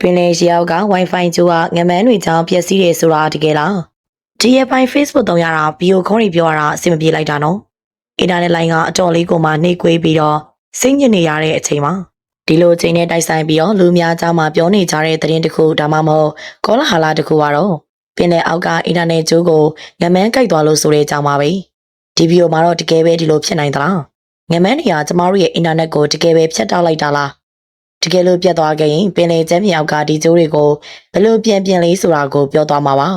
ပင်လယ်ရေအောက်က Wi-Fi ကျိုးကငမန်းတွေကြောင့်ပျက်စီးတယ်ဆိုတာတကယ်လားဒီရဲ့ပိုင်း Facebook တုံးရတာဗီဒီယိုခေါင်းတွေပြောရတာအဆင်မပြေလိုက်တာနော်အင်တာနက်လိုင်းကအတော်လေးကိုမှနှိပ်ကွေးပြီးတော့စိတ်ညစ်နေရတဲ့အချိန်မှာဒီလိုအချိန်နဲ့တိုက်ဆိုင်ပြီးတော့လူများကြားမှာပြောနေကြတဲ့သတင်းတစ်ခုဒါမှမဟုတ်ကောလာဟလာတစ်ခုကတော့ပင်လယ်အောက်ကအင်တာနက်ကျိုးကိုငမန်းကြိုက်သွားလို့ဆိုတဲ့အကြောင်းပါပဲဒီဗီဒီယိုမှာတော့တကယ်ပဲဒီလိုဖြစ်နိုင်သလားငမန်းတွေကကျမတို့ရဲ့အင်တာနက်ကိုတကယ်ပဲဖျက်တောက်လိုက်တာလား တကယ်လို့ပြတ်သွားခဲ့ရင်ပင်လေကျမ်းမြောက်ကဒီကျိုးတွေကိုဘယ်လိုပြန်ပြင်လေးဆိုတာကိုပြောသွားမှာပါ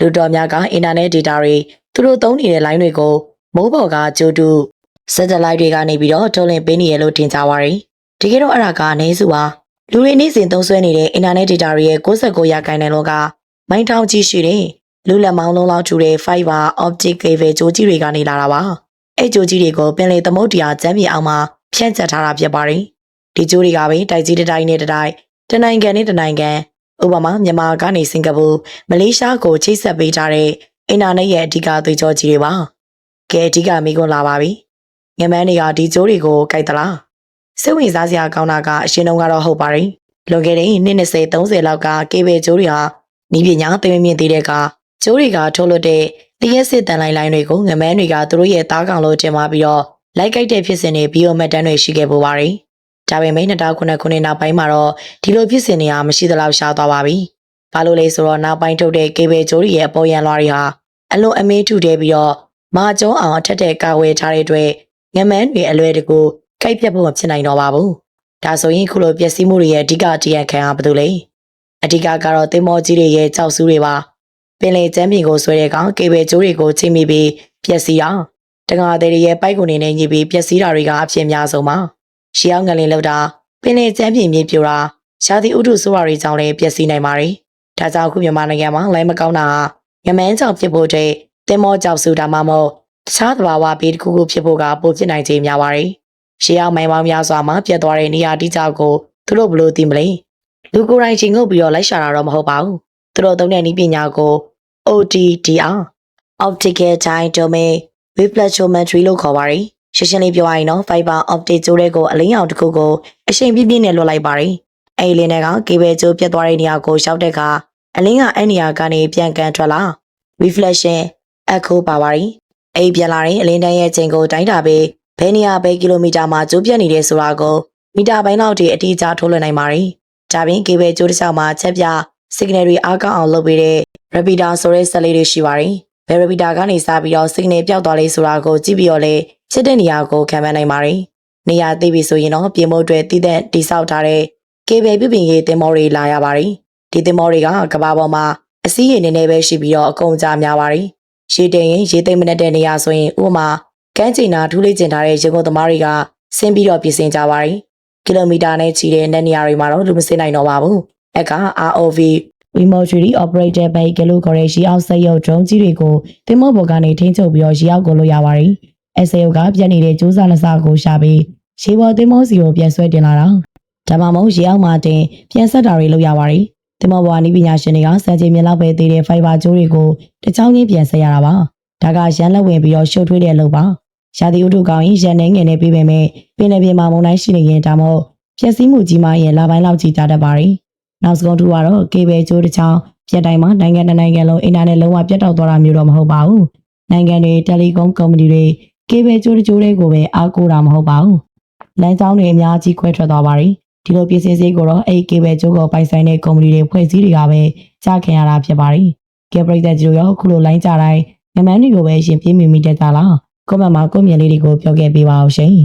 လူတော်များကအင်တာနက်ဒေတာတွေသူတို့သုံးနေတဲ့ line တွေကိုမိုးပေါ်ကကြိုးတူ satellite တွေကနေပြီးတော့ထုတ်လင်းပေးနေရလို့ထင်ကြပါရယ်တကယ်တော့အဲ့ဒါကအနေစုပါလူတွေနေ့စဉ်သုံးစွဲနေတဲ့အင်တာနက်ဒေတာတွေရဲ့69ရာခိုင်နှုန်းလောကမိုင်းထောင်ကြီးရှိတဲ့လူလက်မောင်းလုံးလောက်ထူတဲ့ fiber optic cable ကြိုးကြီးတွေကနေလာတာပါအဲ့ကြိုးကြီးတွေကိုပင်လေသမုတ်တရားကျမ်းမြေအောင်မှာဖြန့်ကျက်ထားတာဖြစ်ပါတယ် ဒီကျိုးတွေကပဲတိုက်ကြီးတစ်တိုင်းနဲ့တစ်တိုင်းတစ်နိုင်ငံနဲ့တစ်နိုင်ငံဥပမာမြန်မာကနေစင်ကာပူမလေးရှားကိုချိတ်ဆက်ပေးထားတဲ့အင်တာနက်ရဲ့အဓိကသွေးကြောကြီးတွေပါကဲအဓိကမိကွန်းလာပါပြီငမန်းတွေကဒီကျိုးတွေကိုကြိုက်သလားစိတ်ဝင်စားစရာကောင်းတာကအရှင်တုန်းကတော့ဟုတ်ပါတယ်လွန်ခဲ့တဲ့နှစ်20 30လောက်ကကေဘယ်ကျိုးတွေဟာနီးပညာသိမမြင့်သေးတဲ့ကကျိုးတွေကထုတ်လွှတ်တဲ့တရက်စစ်တန်လိုင်းလိုင်းတွေကိုငမန်းတွေကသူတို့ရဲ့သားကောင်လို့တင်ပါပြီးတော့လိုက်ကြိုက်တဲ့ဖြစ်စဉ်တွေဘီယိုမက်တန်းတွေရှိခဲ့ပူပါတယ် ဒါပေမဲ့2009ခုနှစ်နောက်ပိုင်းမှာတော့ဒီလိုဖြစ်စဉ်တွေကမရှိသလောက်ရှားသွားပါပြီ။ဘာလို့လဲဆိုတော့နောက်ပိုင်းထုတ်တဲ့ကေဘယ်ဂျိုးတွေရဲ့အပေါ်ရန်လွှာတွေဟာအလွန်အမေးထုတဲပြီးတော့မာကျုံးအောင်ထက်တဲ့ကာဝယ်ထားတဲ့အတွက်ငမန်းတွေအလွယ်တကူကြိုက်ပြတ်ဖို့မဖြစ်နိုင်တော့ပါဘူး။ဒါဆိုရင်ခုလိုပျက်စီးမှုတွေရဲ့အဓိကတရားခံကဘာလို့လဲ။အဓိကကတော့တင်မောကြီးတွေရဲ့ကြောက်ဆူးတွေပါ။ပင်လေကျမ်းပြင်ကိုဆွဲတဲ့ကောင်ကေဘယ်ဂျိုးတွေကိုချိန်မိပြီးပျက်စီးအောင်တက္ကသိုလ်တွေရဲ့ပိုက်ကုန်တွေနဲ့ညှိပြီးပျက်စီးတာတွေကအဖြစ်အများဆုံးပါ။ ရှီအောင်ငလင်လောက်တာပင်လယ်ကျမ်းပြင်မြေပြိုတာရှားသည့်ဥဒုဆိုးဝါတွေကြောင့်လည်းပျက်စီးနိုင်ပါတယ်။ဒါကြောင့်ခုမြန်မာနိုင်ငံမှာလိုင်းမကောင်းတာဟာငမန်းကြောင့်ဖြစ်ဖို့တဲ့တင်မောကြောက်စုတာမှမဟုတ်တခြားသဘာဝဘေးတစ်ခုခုဖြစ်ဖို့ကပိုဖြစ်နိုင်ခြင်းများပါတယ်။ရှီအောင်မိုင်ပေါင်းများစွာမှာပြတ်သွားတဲ့နေရာတိကျကိုသူတို့ဘယ်လိုသိမလဲ။လူကိုယ်တိုင်ချိန်ငုပ်ပြီးတော့လိုက်ရှာတာတော့မဟုတ်ပါဘူး။သူတို့သုံးတဲ့နည်းပညာကို OTDR Optical Time Domain Reflectometry လို့ခေါ်ပါတယ်။ ရှင်းရှင်းလေးပြောရရင်တော့ fiber optic ကြိုးတွေကိုအလင်းရောင်တစ်ခုကိုအရှိန်ပြင်းပြင်းနဲ့လွှတ်လိုက်ပါတယ်။အဲဒီလင်းတွေကကေဘယ်ကြိုးပြတ်သွားတဲ့နေရာကိုရောက်တဲ့အခါအလင်းကအဲ့နေရာကနေပြန်ကန်ထွက်လာ reflection echo ပါပါတယ်။အဲဒီပြန်လာတဲ့အလင်းတန်းရဲ့ချိန်ကိုတိုင်းတာပြီးဘယ်နေရာဘယ်ကီလိုမီတာမှာကြိုးပြတ်နေတယ်ဆိုတာကိုမီတာပိုင်းလောက်ထိအတိအကျထုတ်လွှင့်နိုင်ပါတယ်။ဒါပြင်ကေဘယ်ကြိုးတစ်ချောင်းမှာချက်ပြ signal တွေအားကောင်းအောင်လုပ်ပေးတဲ့ repeater ဆိုတဲ့စက်လေးတွေရှိပါတယ်။ဘယ် repeater ကနေစပြီးတော့ signal ပျောက်သွားလေးဆိုတာကိုကြည့်ပြီးတော့လေ ဖြစ်တဲ့နေရာကိုခံမှန်းနိုင်ပါတယ်။နေရာသိပြီဆိုရင်တော့ပြင်ဖို့အတွက်တည်တဲ့တိဆောက်ထားတဲ့ကေဘယ်ပြုပြင်ရေးတင်မောတွေလာရပါတယ်။ဒီတင်မောတွေကကဘာပေါ်မှာအစည်းရည်နေနေပဲရှိပြီးတော့အကုန်ကြများပါတယ်။ရေတင်ရင်ရေသိမ့်မနဲ့တဲ့နေရာဆိုရင်ဥပမာကမ်းခြေနာထူးလေးကျင်ထားတဲ့ရေကုန်သမားတွေကဆင်းပြီးတော့ပြင်ဆင်ကြပါတယ်။ကီလိုမီတာနဲ့ချီတဲ့နေရာတွေမှာတော့လူမစင်းနိုင်တော့ပါဘူး။အဲ့က ROV remotely operated vehicle လို့ခေါ်တဲ့ရေအောက်စက်ရုပ် drone ကြီးတွေကိုသင်္ဘောပေါ်ကနေထိန်းချုပ်ပြီးတော့ရေအောက်ကိုလို့ရပါတယ်။ SAO ကပြတ်နေတဲ့ကျိုးစားနှစ်စားကိုရှာပြီးရေပေါ်သင်္ဘောစီကိုပြန်ဆွဲတင်လာတာ။ဒါမှမဟုတ်ရေအောက်မှာတင်ပြန်ဆက်တာတွေလုပ်ရပါတယ်။သင်္ဘောပေါ်နီးပညာရှင်တွေကစံချိန်မြင်လောက်ပဲသေးတဲ့ fiber ကြိုးတွေကိုတစ်ချောင်းချင်းပြန်ဆက်ရတာပါ။ဒါကရန်လက်ဝင်ပြီးတော့ရှုပ်ထွေးတဲ့အလုပ်ပါ။ရာသီဥတုကောင်းရင်ရန်နေငယ်နေပြီးပေမဲ့ပင်လယ်ပြင်မှာမုန်တိုင်းရှိနေရင်ဒါမှမဟုတ်ပျက်စီးမှုကြီးမားရင်လာပိုင်းလောက်ကြီးကြတတ်ပါတယ်။နောက်ဆုံးတစ်ခုကတော့ကေဘယ်ကြိုးတစ်ချောင်းပြတ်တိုင်းမှာနိုင်ငံတစ်နိုင်ငံလုံးအင်တာနက်လုံးဝပြတ်တောက်သွားတာမျိုးတော့မဟုတ်ပါဘူး။နိုင်ငံတွေတယ်လီကွန်ကုမ္ပဏီတွေ ကေဘယ်ကြိုးတစ်ကြိုးတွေကိုပဲအားကိုးတာမဟုတ်ပါဘူး။လမ်းကြောင်းတွေအများကြီးခွဲထွက်သွားပါတယ်။ဒီလိုပြည်စင်စည်းကိုတော့အဲ့ကေဘယ်ကြိုးကိုပိုင်ဆိုင်တဲ့ကုမ္ပဏီတွေဖွဲ့စည်းတွေကပဲကြားခင်ရတာဖြစ်ပါတယ်။ကေပရိသတ်ကြီးတို့ရောအခုလိုလိုင်းကြတိုင်းငမန်းတွေကိုပဲရှင်ပြင်းမိမိတက်ကြလား။ကွန်မန့်မှာကိုယ့်မြင်လေးတွေကိုပြောခဲ့ပေးပါအောင်ရှင်။